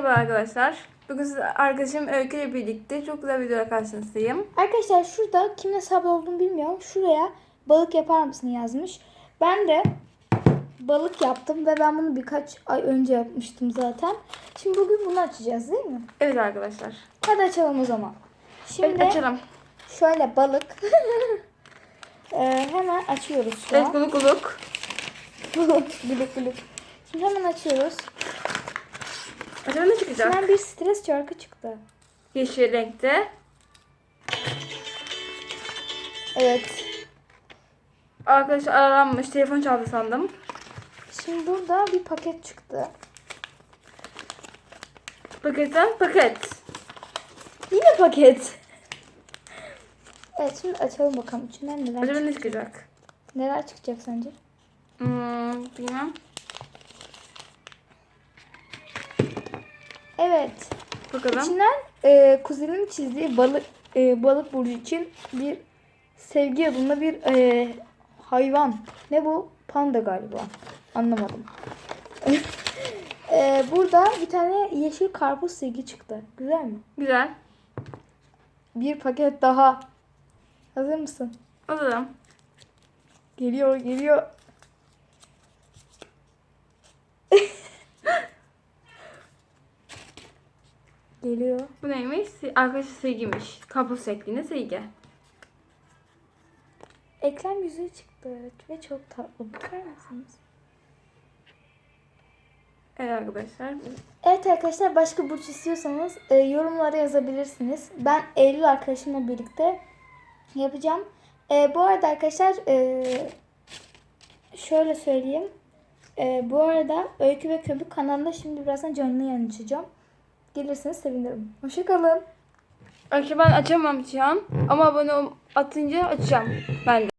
Merhaba arkadaşlar. Bugün size arkadaşım Öykü ile birlikte çok güzel bir videoya karşınızdayım. Arkadaşlar şurada kimin hesabı olduğunu bilmiyorum. Şuraya balık yapar mısın yazmış. Ben de balık yaptım ve ben bunu birkaç ay önce yapmıştım zaten. Şimdi bugün bunu açacağız değil mi? Evet arkadaşlar. Hadi açalım o zaman. Şimdi Evet açalım. şöyle balık. Ee, hemen açıyoruz şu Evet an. guluk guluk. gülük gülük. Şimdi hemen açıyoruz. Acaba ne çıkacak? İçinden bir stres çarkı çıktı. Yeşil renkte. Evet. Arkadaşlar aralanmış. Telefon çaldı sandım. Şimdi burada bir paket çıktı. Paketten paket. Yine paket. Evet şimdi açalım bakalım içinden neler Acaba ne çıkacak. çıkacak? Neler çıkacak sence? Hmm, bilmem. Evet. Bakalım. İçinden e, kuzenin çizdiği balık e, balık burcu için bir sevgi adında bir e, hayvan. Ne bu? Panda galiba. Anlamadım. e, burada bir tane yeşil karpuz silgi çıktı. Güzel mi? Güzel. Bir paket daha. Hazır mısın? Alalım. Geliyor, geliyor. Geliyor. Bu neymiş? Arkadaşlar sevgiymiş. Kapı şeklinde sevgi. Ekrem yüzüğü çıktı ve çok tatlı. Bakar mısınız? Evet arkadaşlar. Evet arkadaşlar başka burç istiyorsanız e, yorumlara yazabilirsiniz. Ben Eylül arkadaşımla birlikte yapacağım. E, bu arada arkadaşlar e, şöyle söyleyeyim. E, bu arada Öykü ve Köpük kanalında şimdi birazdan canlı yayın açacağım. Gelirseniz sevinirim. Hoşçakalın. Arkadaşlar ben an. Ama abone atınca açacağım ben de.